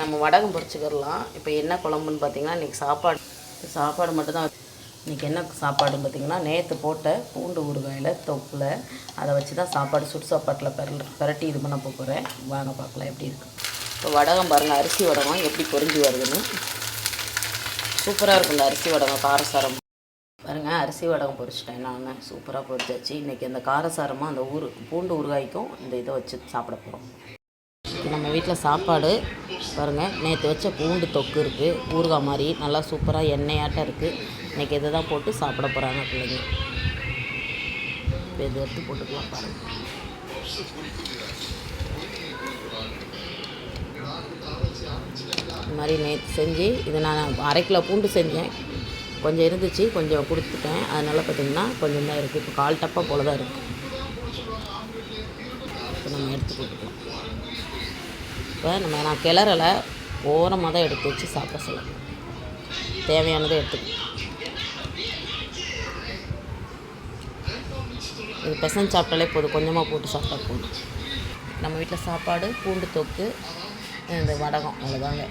நம்ம வடகம் பொரிச்சுக்கிடலாம் இப்போ என்ன குழம்புன்னு பார்த்தீங்கன்னா இன்றைக்கி சாப்பாடு. சாப்பாடு மட்டும்தான் இன்றைக்கி என்ன சாப்பாடுன்னு பார்த்தீங்கன்னா நேற்று போட்ட பூண்டு ஊறுகாயில் தொப்பில் அதை வச்சு தான் சாப்பாடு சுடு சாப்பாட்டில் பெரல் பெரட்டி இது பண்ண போகிறேன் வாங்க பார்க்கலாம் எப்படி இருக்கு. இப்போ வடகம் பாருங்கள் அரிசி வடகம் எப்படி பொறிஞ்சு வருதுன்னு. சூப்பராக இருக்கும் இந்த அரிசி வடகம் காரசாரம். பாருங்கள் அரிசி வடகம் பொரிச்சிட்டேன் நான். சூப்பராக பொரிச்சாச்சு இன்றைக்கி அந்த காரசாரமாக அந்த ஊறு பூண்டு ஊறுகாய்க்கும் இந்த இதை வச்சு சாப்பிட போகிறோம் நம்ம வீட்டில் சாப்பாடு பாருங்கள் நேற்று வச்ச பூண்டு தொக்கு இருக்குது ஊறுகாய் மாதிரி நல்லா சூப்பராக எண்ணெயாட்டம் இருக்குது இன்றைக்கி இதை தான் போட்டு சாப்பிட போகிறாங்க பிள்ளைங்க. இப்போ இதை எடுத்து போட்டுக்கலாம் பாருங்கள் இது மாதிரி நேற்று செஞ்சு இதை நான் அரை கிலோ பூண்டு செஞ்சேன். கொஞ்சம் இருந்துச்சு கொஞ்சம் கொடுத்துட்டேன். அதனால் பார்த்திங்கன்னா கொஞ்சம் தான் இருக்குது இப்போ கால் டப்பா போல் தான் இருக்குது இப்போ நம்ம எடுத்து போட்டுக்கலாம். இப்போ நம்ம நான் கிளறலை ஓரமாக தான் எடுத்து வச்சு சாப்பிட சொல்லணும். தேவையானதை எடுத்துக்கணும் இது பெசன் சாப்பிட்டாலே போதும் கொஞ்சமாக போட்டு சாப்பிட்டா போதும். நம்ம வீட்டில் சாப்பாடு பூண்டு தொக்கு இந்த வடகம் அவ்வளோதாங்க